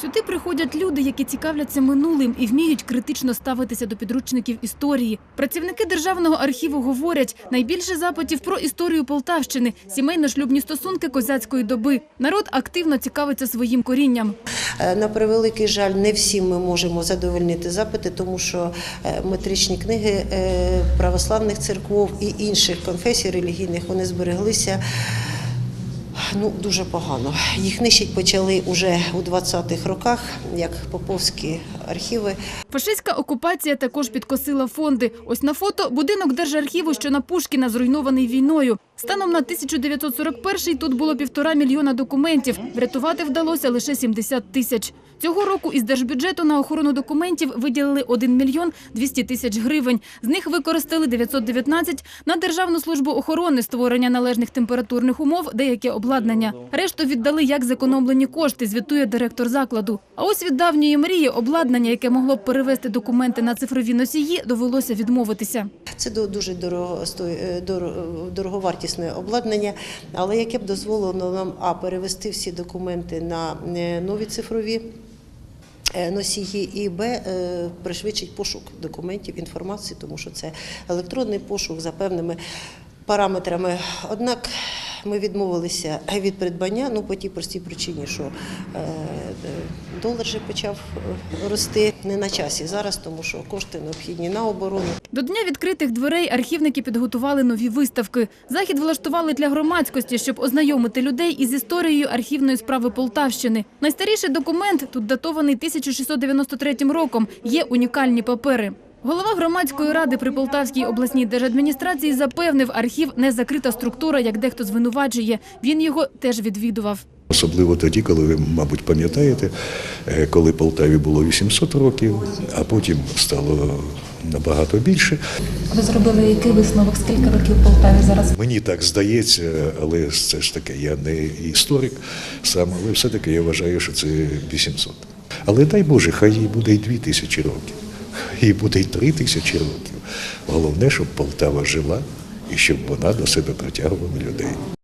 Сюди приходять люди, які цікавляться минулим і вміють критично ставитися до підручників історії. Працівники державного архіву говорять, найбільше запитів про історію Полтавщини, сімейно-шлюбні стосунки козацької доби. Народ активно цікавиться своїм корінням. Е, На превеликий жаль, не всім ми можемо задовольнити запити, тому що е, метричні книги е, православних церков і інших конфесій релігійних вони збереглися. Ну, дуже погано. Їх нищить почали уже у 20-х роках, як поповські архіви. Фашистська окупація також підкосила фонди. Ось на фото будинок Держархіву, що на Пушкіна, зруйнований війною. Станом на 1941 тут було півтора мільйона документів. Врятувати вдалося лише 70 тисяч. Цього року із держбюджету на охорону документів виділили 1 мільйон 200 тисяч гривень. З них використали 919 на Державну службу охорони, створення належних температурних умов, деяке обладнання. Решту віддали як зекономлені кошти, звітує директор закладу. А ось від давньої мрії обладнання, яке могло б перевести документи на цифрові носії, довелося відмовитися. Це дуже дороговартісне обладнання, але яке б дозволило нам а перевести всі документи на е, нові цифрові. е, Носії і Б е, пришвидшить пошук документів, інформації, тому що це електронний пошук за певними параметрами. Однак ми відмовилися від придбання ну, по тій простій причині, що е, долар вже почав е, рости не на часі зараз, тому що кошти необхідні на оборону. До дня відкритих дверей архівники підготували нові виставки. Захід влаштували для громадськості, щоб ознайомити людей із історією архівної справи Полтавщини. Найстаріший документ тут датований 1693 роком. Є унікальні папери. Голова громадської ради при Полтавській обласній держадміністрації запевнив, архів не закрита структура, як дехто звинувачує. Він його теж відвідував. Особливо тоді, коли ви, мабуть, пам'ятаєте, е, коли Полтаві було 800 років, а потім стало набагато більше. Ви зробили який висновок? Скільки років Полтаві зараз? Мені так здається, але це ж таке, я не історик сам, але все-таки я вважаю, що це 800. Але дай Боже, хай їй буде й 2000 років, їй буде й 3000 років. Головне, щоб Полтава жила і щоб вона до себе притягувала людей.